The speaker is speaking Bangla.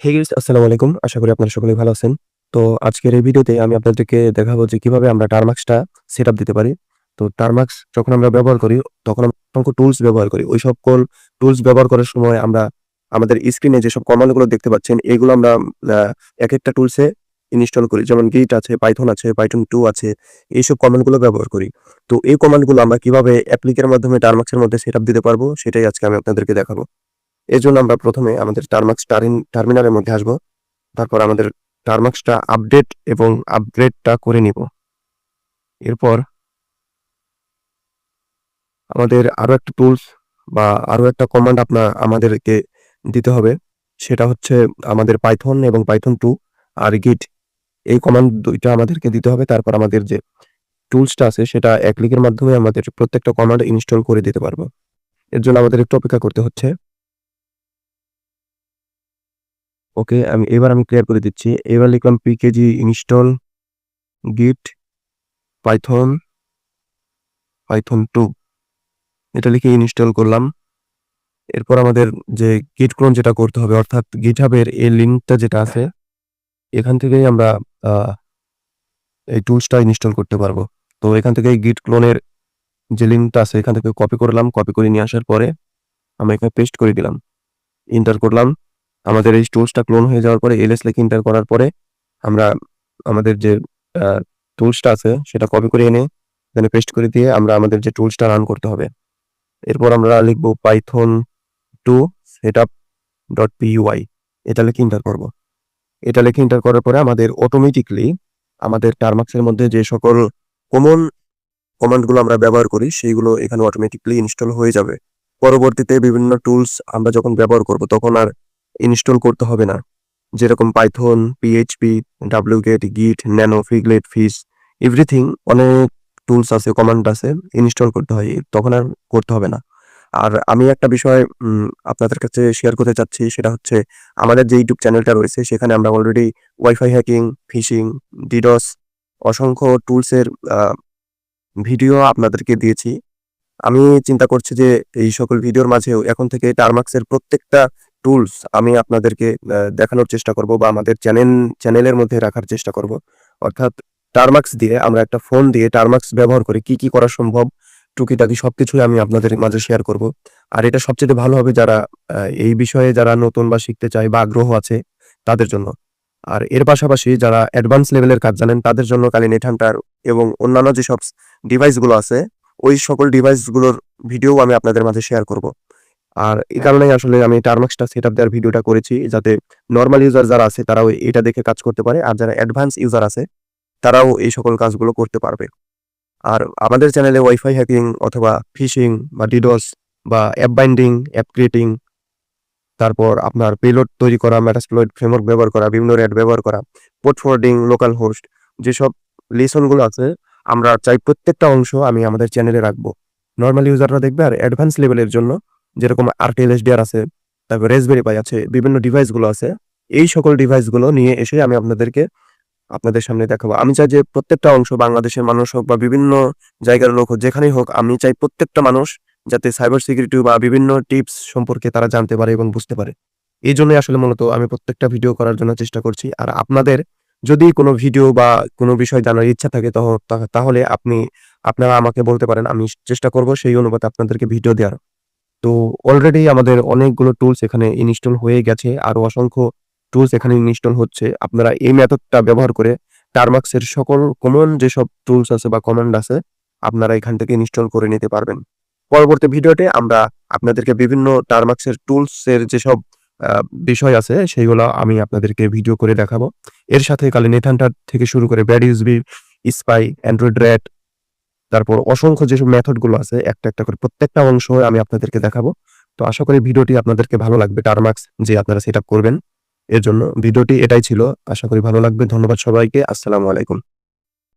হে গাইস আসসালামু আলাইকুম। আশা করি আপনারা সকলেই ভালো আছেন। তো আজকের এই ভিডিওতে আমি আপনাদেরকে দেখাবো যে কীভাবে আমরা টার্মাক্সটা সেট দিতে পারি। তো টার্মাক্স যখন আমরা ব্যবহার করি, তখন আমরা টুলস ব্যবহার করি। ওই সকল টুলস ব্যবহার করার সময় আমরা আমাদের স্ক্রিনে যেসব কমান্ডগুলো দেখতে পাচ্ছেন, এগুলো আমরা এক একটা টুলসে ইনস্টল করি। যেমন গিট আছে পাইথন আছে পাইথন টু আছে, এইসব কমান্ডগুলো ব্যবহার করি। তো এই কমান্ডগুলো আমরা কীভাবে অ্যাপ্লিকের মাধ্যমে টার্মাক্সের মধ্যে সেট দিতে পারব, সেটাই আজকে আমি আপনাদেরকে দেখাবো। এর জন্য আমরা প্রথমে আমাদের টার্মাক্স টার্মিনালের মধ্যে আসব। তারপর আমাদের টার্মাক্সটা আপডেট এবং আপগ্রেডটা করে নিব। এরপর আমাদের আরও একটা টুলস বা আরও একটা কমান্ড আপনার আমাদেরকে দিতে হবে। সেটা হচ্ছে আমাদের পাইথন এবং পাইথন টু আর গিট এই কমান্ড দুইটা আমাদেরকে দিতে হবে। তারপর আমাদের যে টুলসটা আছে, সেটা এক ক্লিকের মাধ্যমে আমাদের প্রত্যেকটা কমান্ড ইনস্টল করে দিতে পারব। এর জন্য আমাদের একটু অপেক্ষা করতে হচ্ছে। ওকে, আমি, এবার আমি ক্লিয়ার করে দিচ্ছি। এবার লিখলাম PKG install git Python Python two এটা লিখে ইনস্টল করলাম। এরপর আমাদের যে গিট ক্লোন যেটা করতে হবে, অর্থাৎ গিটহাবের এই লিঙ্কটা যেটা আছে, এখান থেকেই আমরা এই টুলসটা ইনস্টল করতে পারব। তো এখান থেকে গিট ক্লোনের যে লিঙ্কটা আছে, এখান থেকে কপি করলাম। কপি করে নিয়ে আসার পরে, আমরা এখানে পেস্ট করে দিলাম। ইন্টার করলাম। আমাদের এই টুলসটা ক্লোন হয়ে যাওয়ার পরে এলএস লিখে ইন্টার করার পরে আমরা আমাদের যে টুলসটা আছে সেটা কপি করে এনে এখানে পেস্ট করে দিয়ে আমরা আমাদের যে টুলসটা রান করতে হবে। এরপর আমরা লিখব Python two set up dot PUI এটা লিখে ইন্টার করব। এটা লিখে ইন্টার করার পরে আমাদের অটোমেটিকলি আমাদের টার্মাক্সের মধ্যে যে সকল কমন কমান্ডগুলো আমরা ব্যবহার করি সেইগুলো এখানে অটোমেটিকলি ইনস্টল হয়ে যাবে। পরবর্তীতে বিভিন্ন টুলস আমরা যখন ব্যবহার করব তখন আর ইনস্টল করতে হবে না। যেরকম Python PHP W get git nano figlet fish everything অনেক টুলস আছে কমান্ড আছে, ইনস্টল করতে হয়, তখন আর করতে হবে না। আর আমি একটা বিষয় আপনাদের কাছে শেয়ার করতে চাচ্ছি, সেটা হচ্ছে আমাদের যে ইউটিউব চ্যানেলটা রয়েছে, সেখানে আমরা already WiFi hacking phishing DDoS অসংখ্য টুলসের ভিডিও আপনাদেরকে দিয়েছি। আমি চিন্তা করছি যে এই সকল ভিডিওর মাঝেও এখন থেকে টার্মাক্সের প্রত্যেকটা টুলস আমি আপনাদেরকে দেখানোর চেষ্টা করব বা আমাদের চ্যানেল, চ্যানেলের মধ্যে রাখার চেষ্টা করব। অর্থাৎ টার্মাক্স দিয়ে আমরা একটা ফোন দিয়ে টার্মাক্স ব্যবহার করে কি কি করা সম্ভব, টুকিটাকি সবকিছুই আমি আপনাদের মাঝে শেয়ার করব। আর এটা সবচেয়ে ভালো হবে যারা এই বিষয়ে যারা নতুন বা শিখতে চায় বা আগ্রহ আছে তাদের জন্য। আর এর পাশাপাশি যারা অ্যাডভান্স লেভেলের কাজ জানেন তাদের জন্য কালি নেট এবং অন্যান্য যেসব ডিভাইসগুলো আছে, ওই সকল ডিভাইসগুলোর ভিডিও আমি আপনাদের মাঝে শেয়ার করব। আর এই কারণেই আসলে আমি টার্মাক্সটা সেট আপ দেওয়ার ভিডিওটা করেছি যাতে নর্মাল ইউজার যারা আছে তারাও এটা দেখে কাজ করতে পারে আর যারা অ্যাডভান্স ইউজার আছে তারাও এই সকল কাজগুলো করতে পারবে। আর আমাদের চ্যানেলে ওয়াইফাই হ্যাকিং অথবা ফিশিং বা ডিডস বা অ্যাপ বাইন্ডিং অ্যাপ ক্রিয়েটিং তারপর আপনার পেলোড তৈরি করা ম্যাটাসপ্লয়েড ফ্রেমওয়ার্ক ব্যবহার করা, বিভিন্ন র্যাড ব্যবহার করা পোর্ট লোকাল হোস্ট যেসব লেসনগুলো আছে, আমরা চাই প্রত্যেকটা অংশ আমি আমাদের চ্যানেলে রাখব। নর্মাল ইউজাররা দেখবে আর অ্যাডভান্স লেভেলের জন্য যেরকম আরটিএল এসডিআর আছে, তারপর রেসবেরি পাই আছে, বিভিন্ন ডিভাইসগুলো আছে, এই সকল ডিভাইসগুলো নিয়ে এসে আমি আপনাদেরকে আপনাদের সামনে দেখাবো। আমি চাই যে প্রত্যেকটা অংশ বাংলাদেশের মানুষ হোক বা বিভিন্ন জায়গার লোক হোক, যেখানেই হোক, আমি চাই প্রত্যেকটা মানুষ যাতে সাইবার সিকিউরিটি বা বিভিন্ন টিপস সম্পর্কে তারা জানতে পারে এবং বুঝতে পারে। এই জন্যই আসলে মূলত আমি প্রত্যেকটা ভিডিও করার জন্য চেষ্টা করছি। আর আপনাদের যদি কোনো ভিডিও বা কোনো বিষয় জানার ইচ্ছা থাকে, তহ- তাহলে আপনি, আপনারা আমাকে বলতে পারেন, আমি চেষ্টা করব সেই অনুপাতে আপনাদেরকে ভিডিও দেওয়ার। তো অলরেডি আমাদের অনেকগুলো টুলস এখানে ইনস্টল হয়ে গেছে আরও অসংখ্য টুলস এখানে ইনস্টল হচ্ছে। আপনারা এই মেথডটা ব্যবহার করে টার্মাক্সের সকল কমন যেসব টুলস আছে বা কমান্ড আছে, আপনারা এখান থেকে ইনস্টল করে নিতে পারবেন। পরবর্তী ভিডিওতে আমরা আপনাদেরকে বিভিন্ন টার্মাক্সের টুলস এর যেসব বিষয় আছে, সেইগুলো আমি আপনাদেরকে ভিডিও করে দেখাবো। এর সাথে কালে নেথানটার থেকে শুরু করে bad USB spy Android RAT তারপর অসংখ্য যেসব মেথডগুলো আছে, একটা একটা করে প্রত্যেকটা অংশ আমি আপনাদেরকে দেখাবো। তো আশা করি ভিডিওটি আপনাদেরকে ভালো লাগবে। টারমার্কস যে আপনারা সেট করবেন, এর জন্য ভিডিওটি এটাই ছিল। আশা করি ভালো লাগবে। ধন্যবাদ সবাইকে। আসসালামু আলাইকুম।